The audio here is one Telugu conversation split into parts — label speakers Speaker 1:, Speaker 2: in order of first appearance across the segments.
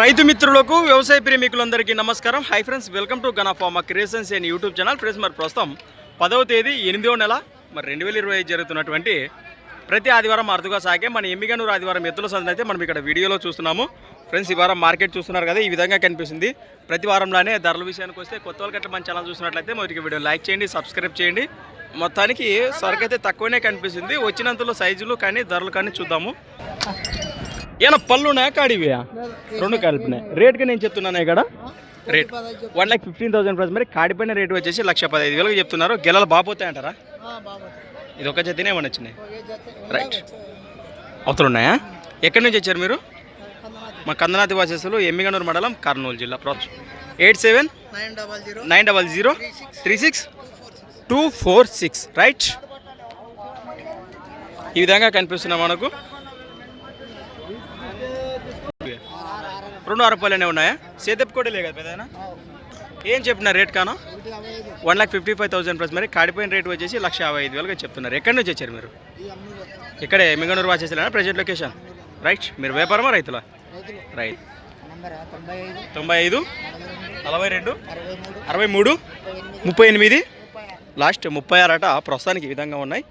Speaker 1: రైతు మిత్రులకు వ్యవసాయ ప్రేమికులందరికీ నమస్కారం. Hi friends welcome to గనాఫార్మా creations and YouTube channel friends మరి ప్రస్తుతం పదవ తేదీ ఎనిమిదవ నెల. మరి రెండు వేల ఇరవై ఐదు జరుగుతున్నటువంటి ప్రతి ఆదివారం అరుదుగా సాగే మన ఎమ్మిగనూరు ఆదివారం ఎత్తుల సందని అయితే మనం ఇక్కడ వీడియోలో చూస్తున్నాము. ఫ్రెండ్స్ ఈ వారం మార్కెట్ చూస్తున్నారు కదా ఈ విధంగా కనిపిస్తుంది. ప్రతి వారంలోనే ధరల విషయానికి వస్తే కొత్త వాళ్ళకి మన ఛానల్ చూసినట్లయితే మొదటి వీడియో లైక్ చేయండి సబ్స్క్రైబ్ చేయండి. మొత్తానికి సరుకు అయితే తక్కువనే కనిపిస్తుంది. వచ్చినంతలో సైజులు కానీ ధరలు కానీ చూద్దాము. ఏనా పళ్ళు ఉన్నాయా? కాడివియా రెండు కలిపినాయి రేట్గా నేను చెప్తున్నాను ఇక్కడ. Rate. One lakh fifteen thousand price మరి కాడిపోయిన రేట్ వచ్చేసి లక్ష పదహైదు వేలకు చెప్తున్నారు. గెలలు బాపోతాయి అంటారా? ఇది ఒక జతనే ఏమన్నా వచ్చినాయి? రైట్. అవతలు ఉన్నాయా? ఎక్కడి నుంచి వచ్చారు మీరు? మా కందనాథి వాసేసులు ఎమ్మిగనూరు మండలం కర్నూలు జిల్లా. ప్రాచ్ eight seven
Speaker 2: nine double zero.
Speaker 1: Nine double zero three six. Two four six. Right. ఈ విధంగా కనిపిస్తున్నాం మనకు. రెండు అరపాలనే ఉన్నాయా? సేదప్ కూడా లేదు కదా పెద్దనా ఏం చెప్పిన రేట్ కాను? One lakh fifty five thousand plus మరి కాడిపోయిన రేట్ వచ్చేసి లక్ష యాభై ఐదు వేలుగా చెప్తున్నారు. ఎక్కడి నుంచి వచ్చారు మీరు? ఇక్కడే మింగనూరు వాచేసారా ప్రజెంట్ లొకేషన్ రైట్. మీరు వ్యాపారమా రైతులా? రైట్.
Speaker 2: తొంభై ఐదు నలభై రెండు అరవై మూడు ముప్పై ఎనిమిది.
Speaker 1: లాస్ట్ ముప్పై ఆరట ప్రస్తుతానికి ఈ విధంగా ఉన్నాయి.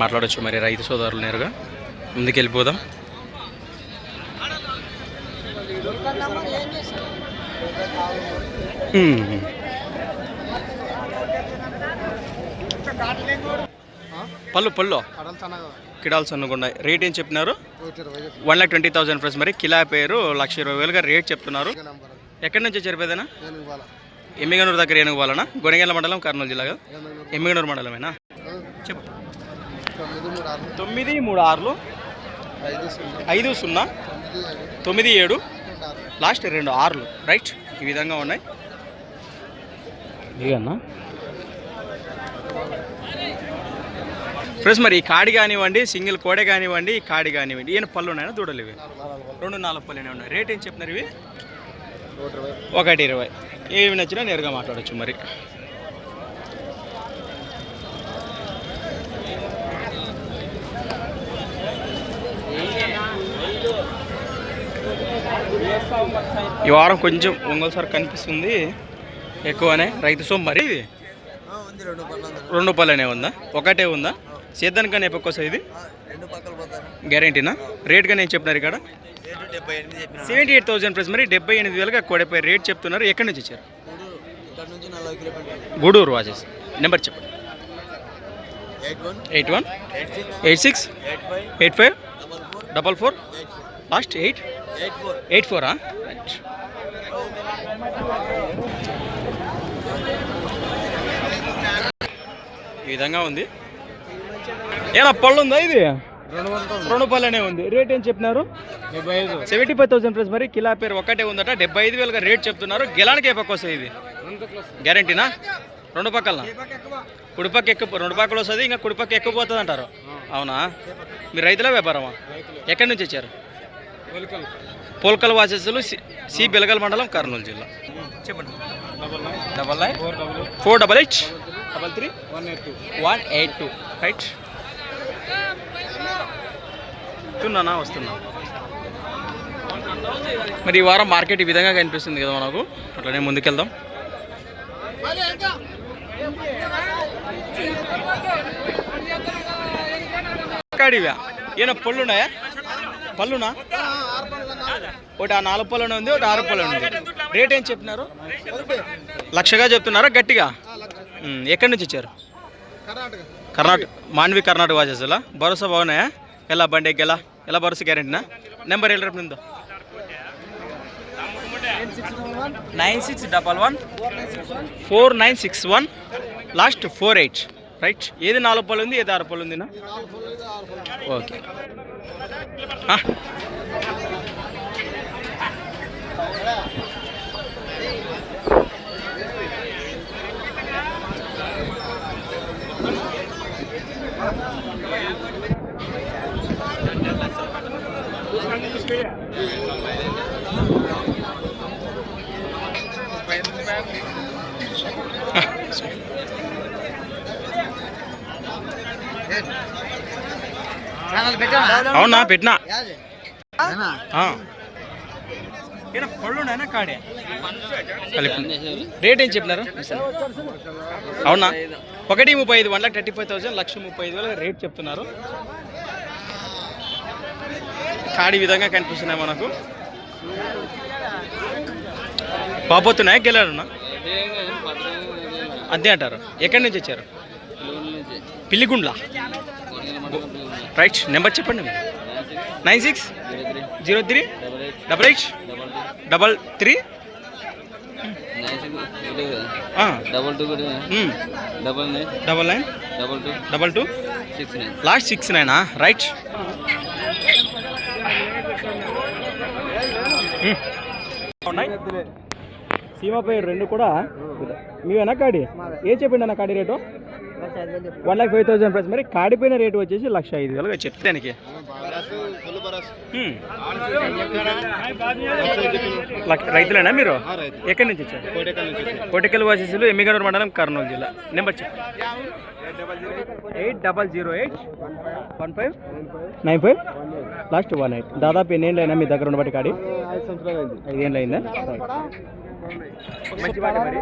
Speaker 1: మాట్లాడొచ్చు మరి రైతు సోదరులు నేరుగా. ముందుకెళ్ళిపోదాం. పళ్ళు పళ్ళు.
Speaker 2: అడల్తానా
Speaker 1: కిడాల్సి రేట్ ఏం చెప్పినారు? One lakh twenty thousand friends మరి. కిలా పేరు లక్ష ఇరవై వేలుగా రేట్ చెప్తున్నారు. ఎక్కడి నుంచి చెరిపేదేనా ఎమ్మిగనూరు దగ్గర ఏనుగువాలనా? గొనగేల మండలం కర్నూలు జిల్లా కదా? ఎమ్మిగనూరు మండలమేనా? చెప్పు.
Speaker 2: తొమ్మిది మూడు
Speaker 1: ఆరులు.
Speaker 2: ఐదు సున్నా. తొమ్మిది
Speaker 1: ఏడు. లాస్ట్ రెండు ఆరులు రైట్? ఈ విధంగా ఉన్నాయి. ఫ్రెండ్స్ మరి ఈ కాడి కానివ్వండి సింగిల్ కోడే కానివ్వండి ఈ కాడి కానివ్వండి ఈయన పళ్ళు ఉన్నాయా? దూడలు ఇవి. రెండు నాలుగు పళ్ళునే ఉన్నాయి. రేట్ ఏం చెప్తున్నారు ఇవి?
Speaker 2: ఒకటి ఇరవై.
Speaker 1: ఒకటి ఇరవై. ఏమి నచ్చినా నేరుగా మాట్లాడచ్చు మరి. ఈ వారం కొంచెం ఒంగోలు సార్ కనిపిస్తుంది ఎక్కువనే. రైతు సొమ్ము మరి. ఇది?
Speaker 2: రెండు
Speaker 1: పళ్ళనే ఉందా? ఒకటే ఉందా? సేద్దానికన్నా ఎప్పకొస్తా ఇది?
Speaker 2: రెండు పక్కల పోతాను
Speaker 1: గ్యారంటీనా? రేట్గా నేను చెప్పినారు ఇక్కడ? సెవెంటీ ఎయిట్ థౌసండ్ ప్లస్ మరి డెబ్బై ఎనిమిది వేలుగా కోడిపై రేట్ చెప్తున్నారు. ఎక్కడి నుంచి ఇచ్చారు గూడూరు. వాచెస్ నెంబర్ చెప్పండి.
Speaker 2: Eight one.
Speaker 1: Eight
Speaker 2: six.
Speaker 1: Eight
Speaker 2: five. Double four.
Speaker 1: Last eight?
Speaker 2: Eight four
Speaker 1: right ఈ విధంగా ఉంది. ఏనా పళ్ళు ఉందా ఇది?
Speaker 2: రెండు
Speaker 1: పళ్ళనే ఉంది. రేట్ ఏం చెప్పినారు? సెవెంటీ ఫైవ్ థౌసండ్ ప్లస్ మరి కిలా పేరు ఒకటే ఉందట. డెబ్బై ఐదు వేలుగా రేట్ చెప్తున్నారు. గెలానికి ఏ పక్క వస్తుంది ఇది? గ్యారంటీనా రెండు పక్కల కుడిపక్క ఎక్కువ రెండు పక్కలు వస్తుంది ఇంకా కుడిపక్క ఎక్కువ పోతుంది అంటారు అవునా? మీరు రైతుల వ్యాపారమా? ఎక్కడి నుంచి వచ్చారు? పోల్కల్. వాసెస్లు సి సి బెలగల్ మండలం కర్నూలు జిల్లా. చెప్పండి. Double nine
Speaker 2: four double
Speaker 1: eight double three
Speaker 2: one eight two
Speaker 1: one eight two right వస్తున్నానా? వస్తున్నా. మరి ఈ వారం మార్కెట్ ఈ విధంగా కనిపిస్తుంది కదా మనకు? అట్లనే ముందుకెళ్దాం. కాడివా? ఈయన పళ్ళున్నాయా? పళ్ళునా? ఒకటి ఆ నాలుగు పళ్ళునే ఉంది ఒకటి ఆరు పళ్ళు ఉంది. రేట్ ఏం చెప్పినారు? లక్షగా చెప్తున్నారా? గట్టిగా? ఎక్కడి నుంచి ఇచ్చారు
Speaker 2: కర్ణాటక.
Speaker 1: మాండవి మాన్వి కర్ణాటక వాచేసలా భరోసా బాగున్నాయా? ఎలా బండి ఎక్కేలా? ఎలా భరోసా గ్యారెంటీనా? నెంబర్ వెళ్ళి రేపు నిందో nine six double one. Four nine six one. Last four eight. Right? ఏది నాలుగు పళ్ళు ఉంది ఏది ఆరు పళ్ళు ఉందినా? ఓకే. అవునా పెట్టినా
Speaker 2: యాదే
Speaker 1: ఆ. ఈయన పళ్ళు ఉన్నాయనా కాడే కలిపి రేట్ ఏం చెప్పినారు? అవునా? ఒకటి ముప్పై ఐదు one lakh thirty five thousand లక్ష ముప్పై ఐదు వేల రేట్ చెప్తున్నారు. కాడి విధంగా కనిపిస్తున్నాయి మనకు. బాబోతున్నాయా గెలారున్నా అంతే అంటారు. ఎక్కడి నుంచి వచ్చారు? పిల్లిగుండ్ల. రైట్ నెంబర్ చెప్పండి nine six zero three double eight double three?
Speaker 3: Double two double nine?
Speaker 1: Double nine
Speaker 3: double two?
Speaker 1: Double two
Speaker 3: six nine
Speaker 1: last six నైనా? రైట్. సీమాపై రెండు కూడా. మీ కాడి? ఏ చెప్పిండి అన్న కాడి rate? One lakh five thousand price మరి కాడిపోయిన రేటు వచ్చేసి లక్ష ఐదు వేలుగా చెప్తానికి hmm. రైతులేనా మీరు? ఎక్కడి నుంచి వచ్చారు? కోటికల్ వాసీసులు ఎమ్మిగనూరు మండలం కర్నూలు జిల్లా. Number eight double zero eight one five nine five last one eight దాదాపు ఎన్ని అయినా మీ దగ్గర ఉండబట్టి కాడి? ఐదేళ్ళు అయిందా. మంచి పాట మరి.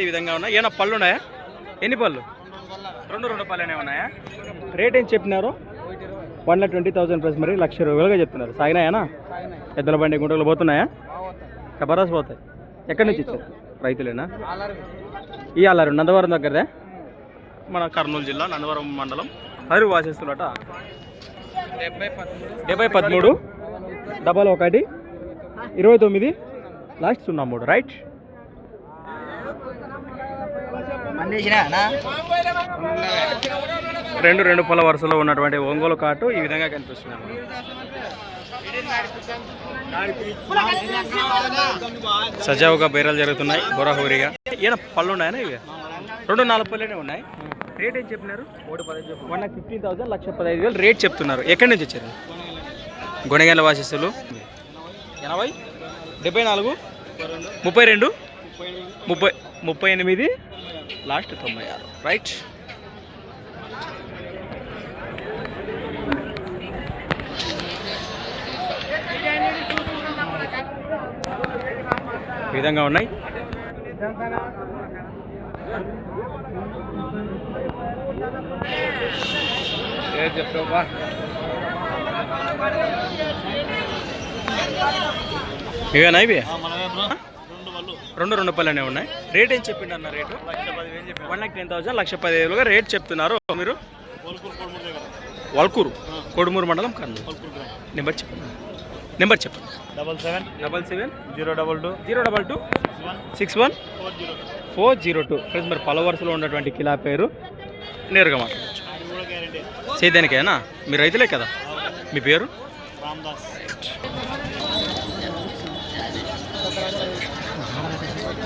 Speaker 1: ఈ విధంగా ఉన్నాయి. ఏమైనా పళ్ళు ఉన్నాయా? ఎన్ని పళ్ళు? రెండు రెండు పళ్ళనే ఉన్నాయా? రేట్ ఏం చెప్పినారు? One lakh twenty thousand plus మరి లక్ష రూపాయలుగా చెప్తున్నారు. సాగినాయానా? ఎద్దుల బండి గుంటలు పోతున్నాయా? కబరాస్ పోతాయి. ఎక్కడి నుంచి ఇచ్చారు? రైతులేనా? ఈ అల్లారు నందవరం దగ్గరదే? మన కర్నూలు జిల్లా నందవరం మండలం. హరి వాసిస్తున్నట. డెబ్బై పదమూడు. డబల్ ఒకటి. ఇరవై తొమ్మిది. లాస్ట్ సున్నా మూడు రైట్ రెండు రెండు పొల వరుసలో ఉన్నటువంటి ఒంగోలు కాటు ఈ విధంగా కనిపిస్తుంది సజావుగా బేరాలు జరుగుతున్నాయి బొరహోరిగా ఈయన పళ్ళు ఉన్నాయనా ఇవి? రెండు నాలుగు పళ్ళనే ఉన్నాయి. రేట్ ఏం చెప్పినారు? వన్ లాక్ ఫిఫ్టీన్ థౌసండ్ లక్ష పదహైదు వేలు రేట్ చెప్తున్నారు. ఎక్కడి నుంచి వచ్చారు? గుణగండ్ల వాసిస్తులు. ఎనభై? డెబ్బై నాలుగు? ముప్పై రెండు? ముప్పై ముప్పై ఎనిమిది. లాస్ట్ తొంభై ఆరు. రైట్. విధంగా ఉన్నాయి.
Speaker 2: చెప్తావా
Speaker 1: ఇవేనా ఇవి? రెండు రెండు పళ్ళనే ఉన్నాయి. రేట్ ఏం చెప్పిండు అన్న rate one lakh ten thousand లక్ష పదివేలుగా రేట్ చెప్తున్నారు మీరు? వల్కూరు కొడుమూరు మండలం కర్నూలు నెంబర్ చెప్పండి. నెంబర్ చెప్పండి.
Speaker 2: Double seven.
Speaker 1: Double seven
Speaker 2: zero double two.
Speaker 1: Zero double two six one four zero two friends మరి పలు వరుసలో ఉన్నటువంటి కిలా పేరు నేరుగా మాట్లాడచ్చు. సేద్యానికేనా మీరు రైతులే కదా? మీ పేరు?
Speaker 2: రామ్దాస్.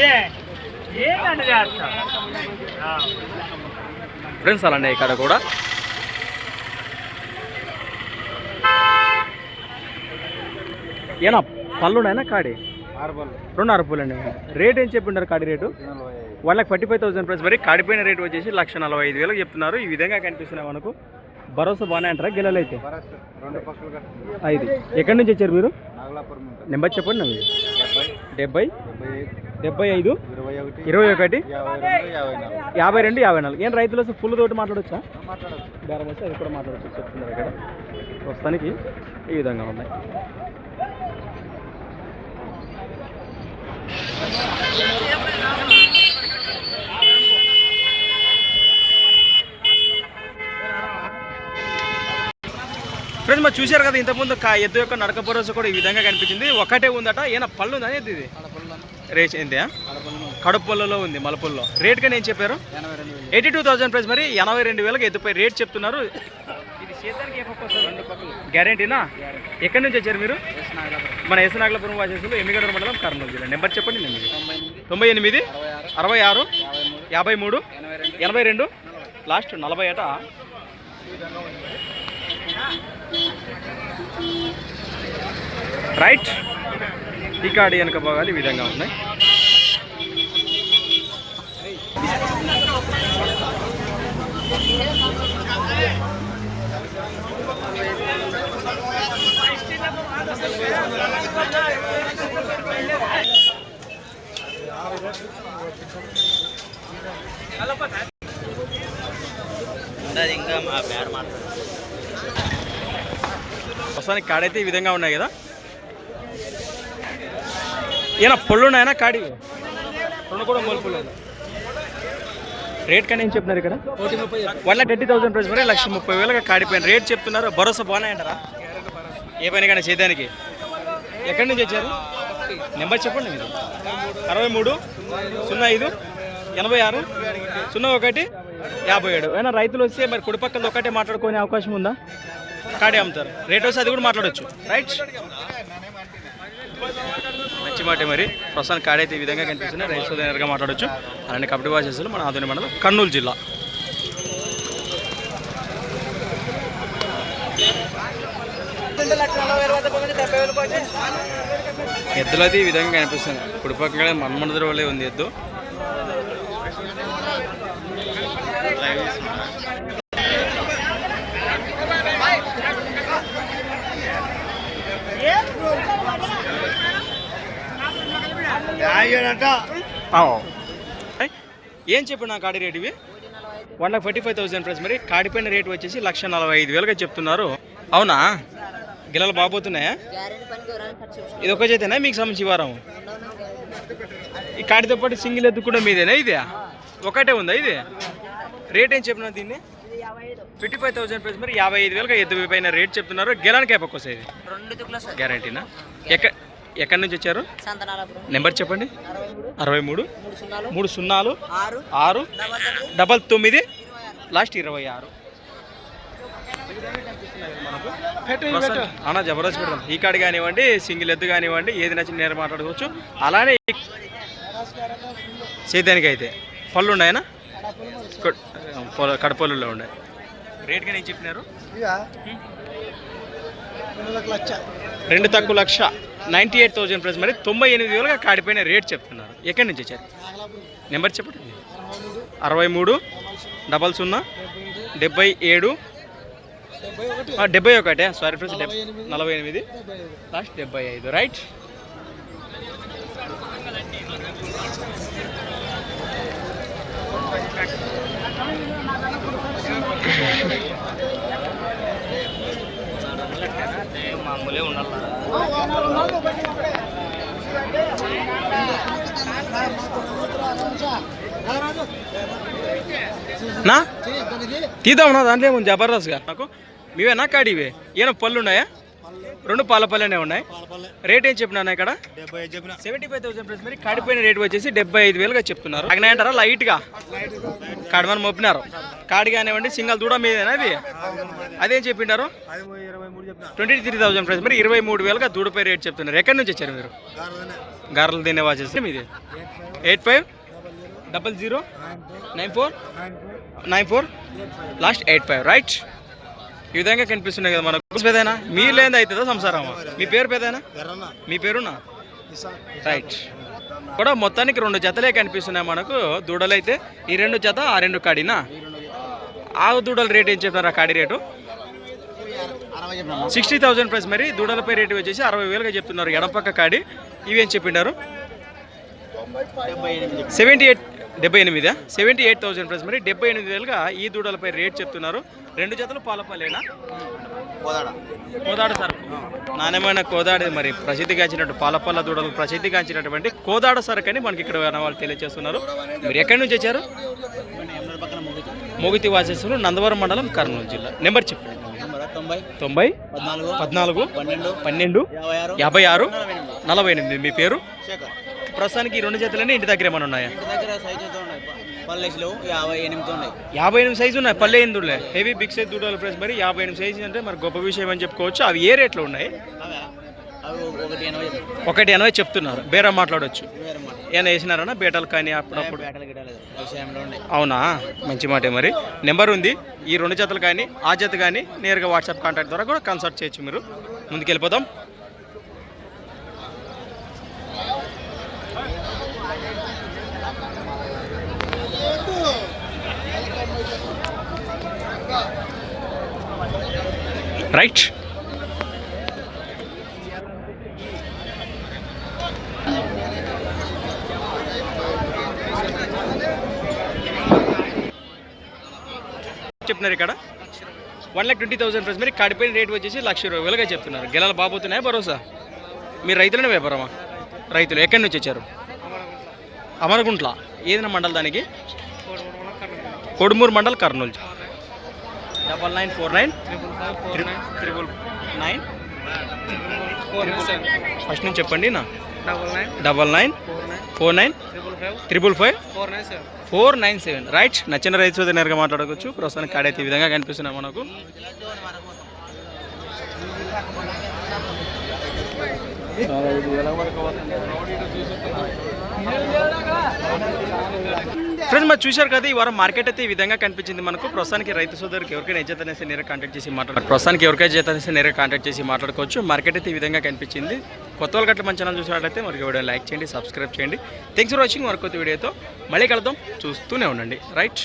Speaker 2: రెడీ ఏంటంటే చేస్తా?
Speaker 1: ఫ్రెండ్స్ అలానే ఇక్కడ కూడా. ఏనా పళ్ళున్నాయనా కాడి? రెండు అరపులండి రేట్ ఏం చెప్పిండారు కాడి rate? One lakh forty five thousand price మరి కాడిపోయిన రేట్ వచ్చేసి లక్ష నలభై ఐదు వేలకు చెప్తున్నారు. ఈ విధంగా కనిపిస్తున్నాయి మనకు. భరోసా బాగానే అంటారా?
Speaker 2: పక్కలు కట్టింది
Speaker 1: ఐదు. ఎక్కడి నుంచి వచ్చారు మీరు? నెంబర్ చెప్పండి నాకు.
Speaker 2: డెబ్బై
Speaker 1: డెబ్బై
Speaker 2: ఐదు ఇరవై ఒకటి యాభై రెండు యాభై నాలుగు.
Speaker 1: ఏం రైతులు వస్తే ఫుల్ తోటి మాట్లాడొచ్చా?
Speaker 2: మాట్లాడచ్చు.
Speaker 1: బేరం వస్తే అది కూడా మాట్లాడచ్చు చెప్తున్నారు ఇక్కడ. ప్రస్తుతానికి ఈ విధంగా ఉన్నాయి. ఫ్రెండ్స్ మరి చూశారు కదా ఇంతకుముందు ఎద్దు యొక్క నడక భరోసా కూడా ఈ విధంగా కనిపించింది. ఒకటే ఉందట ఈయన పళ్ళు ఉందా ఎద్దు ఇది? రేట్ ఏంటి కడుపుల్లో ఉంది. మలపుల్లో. రేట్ కానీ ఏం చెప్పారు? ఎయిటీ టూ థౌసండ్ ప్రైస్ మరి ఎనభై రెండు వేలకు ఎద్దుపై రేట్ చెప్తున్నారు. ఇది వస్తుంది? గ్యారంటీనా ఎక్కడి నుంచి వచ్చారు మీరు? మన ఎసనాగలపురం వాసేసులు ఎమ్మిగడ మండలం కర్నూలు జిల్లా. నెంబర్ చెప్పండి నేను తొంభై ఎనిమిది. అరవై ఆరు. యాభై మూడు. ఎనభై రెండు. లాస్ట్ నలభై అట. రైట్ ఈ కాడి వెనక భాగాలు ఈ విధంగా ఉన్నాయి. ప్రస్తుతానికి కాడైతే ఈ విధంగా ఉన్నాయి కదా. ఈయన పళ్ళు ఉన్నాయనా కాడి? రెండు కూడా మొలుపులు రేట్ కానీ ఏం చెప్తున్నారు ఇక్కడ? One lakh twenty thousand price మరి లక్ష ముప్పై వేలుగా కాడిపోయిన రేట్ చెప్తున్నారు. భరోసా బాగున్నాయంటారా? ఏ పని కానీ చేయడానికి. ఎక్కడి నుంచి వచ్చారు నెంబర్ చెప్పండి మీరు. అరవై మూడు సున్నా ఐదు ఎనభై ఆరు సున్నా ఒకటి యాభై ఏడు. అయినా రైతులు వస్తే మరి కుడిపక్కల ఒకటే మాట్లాడుకునే అవకాశం ఉందా? కాడే అమ్ముతారు. రేట్ వస్తే అది కూడా మాట్లాడొచ్చు. రైట్ మాట మరి. ప్రస్తుతానికి కాడైతే ఈ విధంగా కనిపిస్తున్నాయి రైతు సోదరుగా మాట్లాడొచ్చు. అలాంటి కబడ్డీ వాసేసులు మన ఆధునిక మండలం కర్నూలు జిల్లా. ఎద్దులు అయితే ఈ విధంగా కనిపిస్తుంది కుడిపక్కల మన్మధుర వల్లే ఉంది ఎద్దు. ఏం? చెప్పు నా కాడి రేట్ ఇవి? One lakh forty five thousand price మరి కాడిపోయిన రేట్ వచ్చేసి లక్ష నలభై ఐదు వేలుగా చెప్తున్నారు. అవునా? గిల్లలు బాగుపోతున్నాయా ఇది ఒక చేతేనా మీకు సంబంధించి వారం. ఈ కాడితో పాటు సింగిల్ ఎద్దు కూడా మీదేనా ఇది? ఒకటే ఉందా ఇది? రేట్ ఏం చెప్పినా దీన్ని? ఫిఫ్టీ ఫైవ్ థౌసండ్ ప్రైస్ మరి యాభై ఐదు వేలుగా ఎద్దు పైన రేట్ చెప్తున్నారు. గెలానికి అయిపోయి ఇది?
Speaker 4: రెండు దిక్కుల సార్.
Speaker 1: గ్యారంటీనా? ఎక్క ఎక్కడి నుంచి వచ్చారు? నెంబర్ చెప్పండి.
Speaker 4: అరవై మూడు.
Speaker 1: మూడు.
Speaker 4: సున్నాలు. ఆరు.
Speaker 1: ఆరు.
Speaker 4: డబల్
Speaker 1: తొమ్మిది. లాస్ట్ ఇరవై ఆరు. అన్న జబర్దస్త్ పెడదాం. ఈ కార్డు కానివ్వండి సింగిల్ ఎద్దు కానివ్వండి ఏది నచ్చిన నేర మాట్లాడుకోవచ్చు. అలానే సేద్యానికి అయితే పళ్ళు ఉన్నాయనా కడపల్లులో ఉన్నాయి. రేట్ కానీ చెప్పినారు? రెండు తక్కువ లక్ష. నైంటీ ఎయిట్ థౌజండ్ ప్రైస్ మరి తొంభై ఎనిమిది వేలుగా కాడిపోయిన రేట్ చెప్తున్నారు. ఎక్కడి నుంచి వచ్చారు? నెంబర్ చెప్పండి. అరవై మూడు డబల్ సున్నా డెబ్బై ఏడు. డెబ్బై ఒకటే. సారీ ఫ్రెండ్స్ డెబ్ నలభై ఎనిమిది. లాస్ట్ డెబ్బై ఐదు. రైట్ మామూలే ఉండాలి. నా? తీద్దామన్నా దాంట్లో ఏముంది? జబర్దస్త్గా నాకు? మీవేనా కాడివే? ఏమైనా పళ్ళు ఉన్నాయా? రెండు పాల పళ్ళనే ఉన్నాయి రేట్ ఏం చెప్పినా ఇక్కడ? సెవెంటీ ఫైవ్ థౌసండ్ ప్లస్ మరి కాడిపోయిన రేట్ వచ్చేసి డెబ్బై ఐదు వేలుగా చెప్తున్నారు. అగ్నాయి అంటారా? లైట్గా? కాడిమని మొప్పినారు కాడి కానివ్వండి సింగల్ దూడ మీదేనా అది అదేం చెప్పిండారు ట్వంటీ త్రీ థౌసండ్ ప్రైస్ మరి ఇరవై మూడు వేలుగా దూడపై రేట్ చెప్తున్నారు. ఎక్కడి నుంచి వచ్చారు మీరు? గారెలు తినే వాచేసి మీది? Eight five? Double zero? Nine four. Nine four? Last eight five right. ఈ విధంగా కనిపిస్తున్నాయి కదా మనకు పేదైనా మీరు లేని అవుతుందా సంసారమా మీ పేరు పేదైనా మీ పేరునా? రైట్. కూడా మొత్తానికి రెండు జతలే కనిపిస్తున్నాయి మనకు. దూడలైతే ఈ రెండు జత ఆ రెండు కాడినా? ఆ దూడల రేట్ ఏం చెప్తారు ఆ కాడి రేటు? సిక్స్టీ థౌసండ్ ప్రైస్ మరి. దూడలపై రేటు వచ్చేసి అరవై వేలుగా చెప్తున్నారు ఎడపక్క కాడి. ఇవేం చెప్పిండారు? సెవెంటీ ఎయిట్ డెబ్బై ఎనిమిదా? సెవెంటీ ఎయిట్ థౌసండ్ ప్రైస్ మరి డెబ్బై ఎనిమిది వేలుగా ఈ దూడలపై రేట్ చెప్తున్నారు. రెండు జతలు పాలపాలేనా కోదాడ. సరుకు నాణ్యమైన కోదాడ మరి ప్రసిద్ధిగాంచినట్టు పాలపల్ల దూడలు ప్రసిద్ధిగాంచినటువంటి కోదాడ సరుకు అని మనకి ఇక్కడ వాళ్ళు తెలియజేస్తున్నారు. మీరు ఎక్కడి నుంచి వచ్చారు? మొగితి వాసేశ్వరు నందవరం మండలం కర్నూలు జిల్లా. నెంబర్ చెప్పండి.
Speaker 4: తొంభై. పద్నాలుగు.
Speaker 1: పద్నాలుగు
Speaker 4: పన్నెండు.
Speaker 1: పన్నెండు
Speaker 4: యాభై ఆరు నలభై ఎనిమిది.
Speaker 1: మీ పేరు?
Speaker 4: శేఖర్.
Speaker 1: ప్రస్తుతానికి రెండు జతలన్నీ ఇంటి దగ్గర ఏమైనా ఉన్నాయా?
Speaker 4: ఇంటి దగ్గర సైజుతో ఉన్నాయి. పల్లెసిలో యాభై ఎనిమిది ఉన్నాయి.
Speaker 1: యాభై ఎనిమిది సైజు ఉన్నాయి. పల్లె ఎందులే హెవీ బిగ్ సైజ్ దూడాలి ఫ్రెండ్స్ మరి యాభై ఎనిమిది సైజు అంటే మరి గొప్ప విషయం అని చెప్పుకోవచ్చు. అవి ఏ రేట్లో ఉన్నాయి?
Speaker 4: ఒకటి ఎనభై
Speaker 1: చెప్తున్నారు. బేరా మాట్లాడొచ్చు. ఏమైనా వేసినారన్నా బేటలు కానీ అప్పుడప్పుడు? అవునా? మంచి మాటే మరి. నెంబర్ ఉంది. ఈ రెండు జతలు కానీ ఆ జత కానీ నేరుగా వాట్సాప్ కాంటాక్ట్ ద్వారా కూడా కన్సల్ట్ చేయొచ్చు మీరు. ముందుకు వెళ్ళిపోదాం రైట్. చెప్తున్నారు ఇక్కడ? One lakh twenty thousand price మరి కడిపోయిన రేట్ వచ్చేసి లక్ష ఇరవై వేలుగా చెప్తున్నారు. గెలలు బాబోతున్నాయా భరోసా? మీరు రైతులనే వ్యాపారమా? రైతులు ఎక్కడి నుంచి వచ్చారు? అమరగుంట్ల. ఏదైనా మండల్ దానికి? Kodumur mandal Kurnool. Double nine four nine triple nine first నుంచి చెప్పండి నా.
Speaker 2: Double nine
Speaker 1: double nine four nine
Speaker 2: triple five
Speaker 1: triple five
Speaker 2: four nine seven
Speaker 1: four nine seven right నచ్చిన రైతు నేరుగా మాట్లాడవచ్చు ప్రస్తుతానికి కాడైతే ఈ విధంగా కనిపిస్తున్నాయి మనకు. ఫ్రెండ్స్ మరి చూశారు కదా ఈ వారం మార్కెట్ అయితే ఈ విధంగా కనిపించింది మనకు. ప్రస్తుతానికి రైతు సోదరికి ఎవరికైనా చేత అనేసి నేరుగా కాంటాక్ట్ చేసి మాట్లాడారు ప్రస్తుతానికి ఎవరికైనా ఎజ్జత్ అనేసి నేరుగా కాంటాక్ట్ చేసి మాట్లాడుకోవచ్చు. మార్కెట్ అయితే ఈ విధంగా కనిపించింది. కొత్త వాళ్ళు గట్ల మన ఛానల్ చూసినట్లయితే మరి వీడియో లైక్ చేయండి సబ్స్క్రైబ్ చేయండి. థ్యాంక్స్ ఫర్ వాచింగ్ మరొక కొత్త వీడియోతో మళ్ళీ కలుద్దాం. చూస్తూనే ఉండండి. రైట్